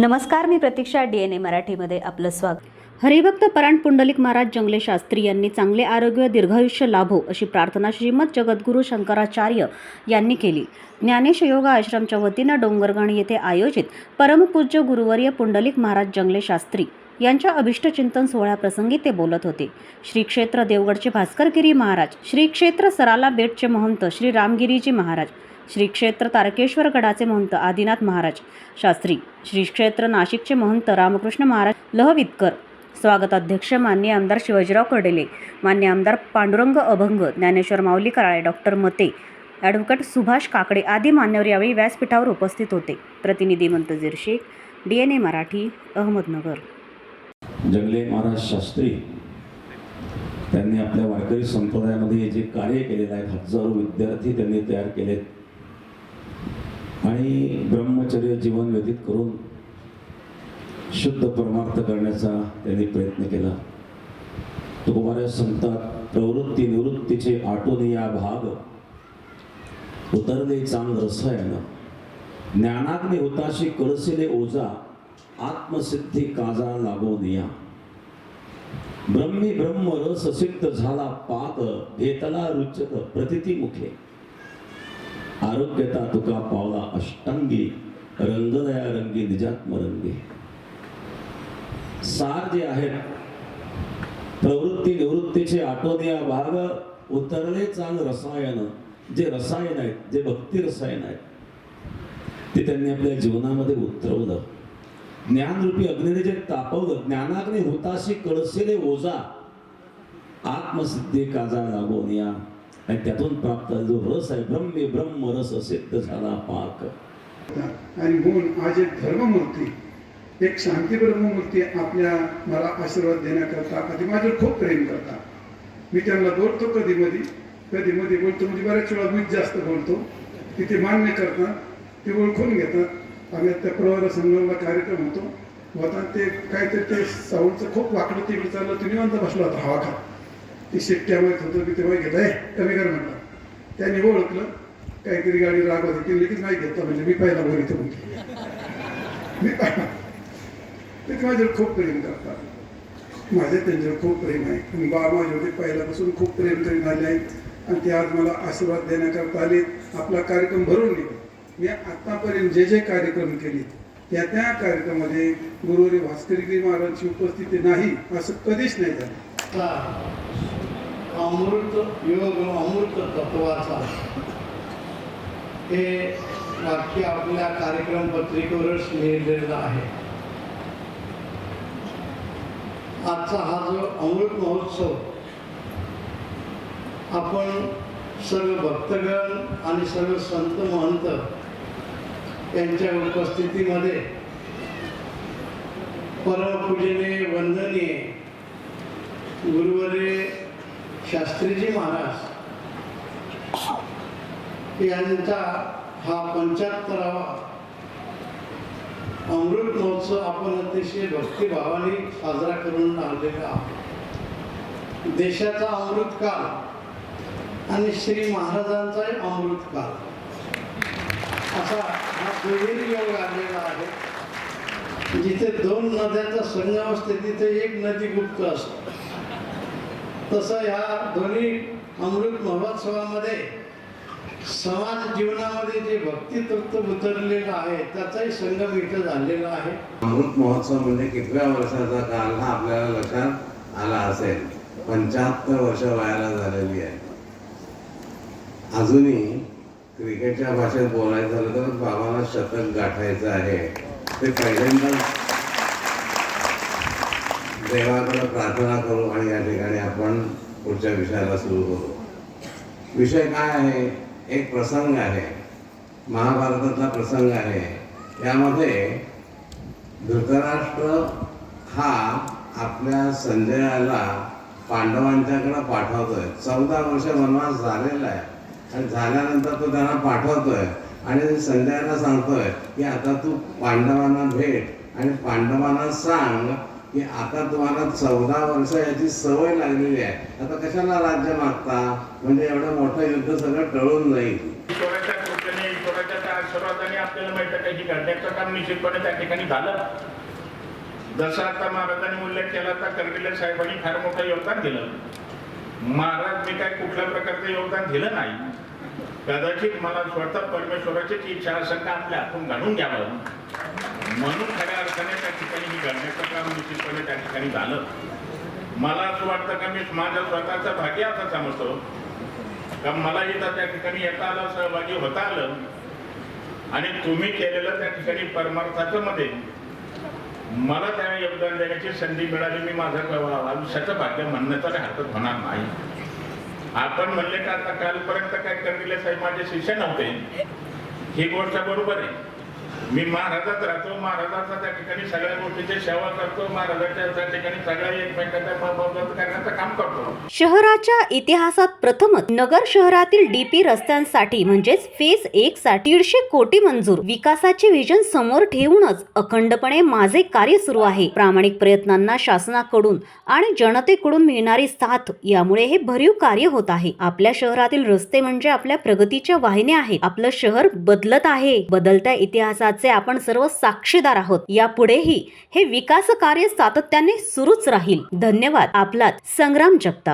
नमस्कार मी प्रतीक्षा D N ए मराठीमध्ये आपलं स्वागत. हरिभक्त पराण पुंडलिक महाराज जंगले शास्त्री यांनी चांगले आरोग्य दीर्घायुष्य लाभो अशी प्रार्थना श्रीमद जगद्गुरू शंकराचार्य यांनी केली. ज्ञानेश योगा आश्रमच्या वतीनं डोंगरगण येथे आयोजित परमपूज्य गुरुवर्य पुंडलिक महाराज जंगले शास्त्री यांच्या अभिष्टचिंतन सोहळ्याप्रसंगी ते बोलत होते. श्री क्षेत्र देवगडचे भास्करगिरी महाराज श्री क्षेत्र सराला बेटचे महंत श्री रामगिरीजी महाराज श्री क्षेत्र तारकेश्वर गडाचे महंत आदिनाथ महाराज. शास्त्री श्री क्षेत्र नाशिकचे महंत रामकृष्ण महाराज लहवितकर. स्वागताध्यक्ष मान्य आमदार शिवाजीराव कर्डेले मान्य आमदार पांडुरंग अभंग ज्ञानेश्वर माऊली कराळे डॉक्टर मते ॲडव्होकेट सुभाष काकडे आदी मान्यवर यावेळी व्यासपीठावर उपस्थित होते. प्रतिनिधी Mantajir Shaikh D N A Marathi Ahmednagar. Jangle Maharaj Shastri त्यांनी आपल्या वारकरी संप्रदायामध्ये जे कार्य केलेलं आहे हजारो विद्यार्थी त्यांनी तयार केलेत. आणि ब्रह्मचर्य जीवन व्यतीत करून शुद्ध परमार्थ करण्याचा त्यांनी प्रयत्न केला. तुकोबारा सांगतात प्रवृत्ती निवृत्तीचे आटून या भाग उतरले चांग रसायन. ज्ञानाग्नी होताशी कळसिले ओझा आत्मसिद्धी काजा लागून या ब्रह्मी ब्रह्म रस सिद्ध झाला पाक घेतला रुचक प्रतिती मुखे. आरोग्यता तुका पावला अष्टांगी रंगदया रंगी निजात्म रंगी सार जे आहेत प्रवृत्ती निवृत्तीचे आटोनिया भाग उतरले चांग रसायन जे रसायन आहेत जे भक्ती रसायन आहेत ते त्यांनी आपल्या जीवनामध्ये उतरवलं. ज्ञानरूपी अग्नीने जे तापवलं ज्ञानाग्नी होताशी कळसेले ओझा आत्मसिद्धी काजा लागून या. आणि त्यातून प्राप्त जो रस आहे ब्रह्मी ब्रह्म रस सिद्ध झाला पाक. आणि म्हणून आज एक धर्ममूर्ती एक शांती ब्रह्ममूर्ती आपल्या मला आशीर्वाद देण्याकरता कधी माझ्यावर खूप प्रेम करतात मी त्यांना बोलतो कधी मधी कधी मध्ये बोलतो म्हणजे बऱ्याच वेळा मीच जास्त बोलतो. तिथे मान्य करतात ते ओळखून घेतात. आम्ही त्या प्रवार संगमला कार्यक्रम होतो. होता ते काहीतरी ते साऊंडचं खूप वाकडं तिकडे चाललं तुम्ही निवांत बसलो होता हवा खात. ती शिट्ट्या माहीत होतं मी तेव्हा घेत आहे कमी कर म्हटलं त्यांनी ओळखलं. काहीतरी गाडी रागवत होती लगेच नाही घेतलं म्हणजे मी पहिला बोलितो म्हणते मी पाहिला. ते माझ्यावर खूप प्रेम करतात. माझे त्यांच्यावर खूप प्रेम आहे. आणि बा माझ्यावरती पहिल्यापासून खूप प्रेम करीत आले आहेत. आणि ते आज मला आशीर्वाद देण्याकरता आले आपला कार्यक्रम भरून गेले. मी आत्तापर्यंत जे जे कार्यक्रम केले त्या त्या कार्यक्रमामध्ये गुरुवारी भास्करगिरी महाराजांची उपस्थिती नाही असं कधीच नाही झालं. अमृत योग अमृत तत्वाचा. हे वाक्य आपल्या कार्यक्रम पत्रिकेवरच लिहिलेलं आहे. आजचा हा जो अमृत महोत्सव आपण सर्व भक्तगण आणि सर्व संत महंत यांच्या उपस्थितीमध्ये परमपूजने वंदनीय गुरुवरे शास्त्रीजी महाराज यांचा हा पंच्याहत्तरावा अमृत महोत्सव आपण अतिशय भक्तिभावाने साजरा करून आलेला आहोत. देशाचा अमृतकाल आणि श्री महाराजांचाही अमृतकाल असा हा दुहेरी योग आलेला आहे. जिथे दोन नद्यांचा संगम असते तिथे एक नदी गुप्त असते. तसं ह्या दोन्ही अमृत महोत्सवामध्ये समाज जीवनामध्ये जे भक्ती तत्व उतरलेलं आहे त्याचाही संगम इथं झालेला आहे. अमृत महोत्सव म्हणजे कितव्या वर्षाचा काल हा आपल्याला लक्षात आला असेल? पंच्याहत्तर वर्ष वयाला झालेली आहे. अजूनही क्रिकेटच्या भाषेत बोलायचं झालं तर बाबाला शतक गाठायचं आहे. ते पहिल्यांदा देवाकडं प्रार्थना करू आणि या ठिकाणी आपण पुढच्या विषयाला सुरू करू. विषय काय आहे? एक प्रसंग आहे. महाभारतातला प्रसंग आहे. यामध्ये धृतराष्ट्र हा आपल्या संजयाला पांडवांच्याकडं पाठवतोय. चौदा वर्ष वनवास झालेला आहे. आणि झाल्यानंतर तो त्यांना पाठवतोय. आणि संजयाला सांगतोय की आता तू पांडवांना भेट आणि पांडवांना सांग की आता तुम्हाला चौदा वर्ष याची सवय लागलेली आहे. आता कशाला राज्य मागता? म्हणजे एवढं मोठं युद्ध सगळं टळून जाईल. ईश्वराच्या कृपेने आपल्याला माहीत काही घडण्याचं काम निश्चितपणे त्या ठिकाणी झालं. जसं आता महाराजांनी उल्लेख केला तर कर्डिले साहेबांनी फार मोठं योगदान दिलं. महाराज मी काय कुठल्या प्रकारचं योगदान दिलं नाही. कदाचित मला स्वतः परमेश्वराचीच इच्छा असेल का आपल्या हातून घालून घ्यावं. म्हणून खऱ्या अर्थाने त्या ठिकाणी मी घडण्याचं काम निश्चितपणे त्या ठिकाणी झालं. मला असं वाटतं का मी माझ्या स्वतःचा भाग्य असा समजतो. का मला इथं त्या ठिकाणी येता आलं सहभागी होता आलं. आणि तुम्ही केलेलं त्या ठिकाणी परमार्थाचं मध्ये. मला त्या योगदान देण्याची संधी मिळाली मी माझं आयुष्याचं भाग्य म्हणण्याचा काही हरकत होणार नाही. आपण म्हणले का आता कालपर्यंत काय करलेले साहेब माझे शिष्य नव्हते. ही गोष्ट बरोबर आहे. मी महाराजात राहतो महाराजाचा त्या ठिकाणी सगळ्या गोष्टीची सेवा करतो महाराजाच्या त्या ठिकाणी सगळ्या एकमेकांच्या करण्याचं काम करतो. शहराच्या इतिहासात प्रथमच नगर शहरातील डीपी रस्त्यांसाठी म्हणजेच फेज एक साठी दीडशे कोटी मंजूर. विकासाचे व्हिजन समोर ठेवूनच अखंडपणे माझे कार्य सुरू आहे. प्रामाणिक प्रयत्नांना शासनाकडून आणि जनतेकडून मिळणारी साथ यामुळे हे भरीव कार्य होत आहे. आपल्या शहरातील रस्ते म्हणजे आपल्या प्रगतीच्या वाहिन्या आहेत. आपलं शहर बदलत आहे. बदलत्या इतिहासात इतिहासाचे आपण सर्व साक्षीदार आहोत यापुढेही हे विकास कार्य सातत्याने सुरूच राहील. धन्यवाद. आपला संग्राम जगताप.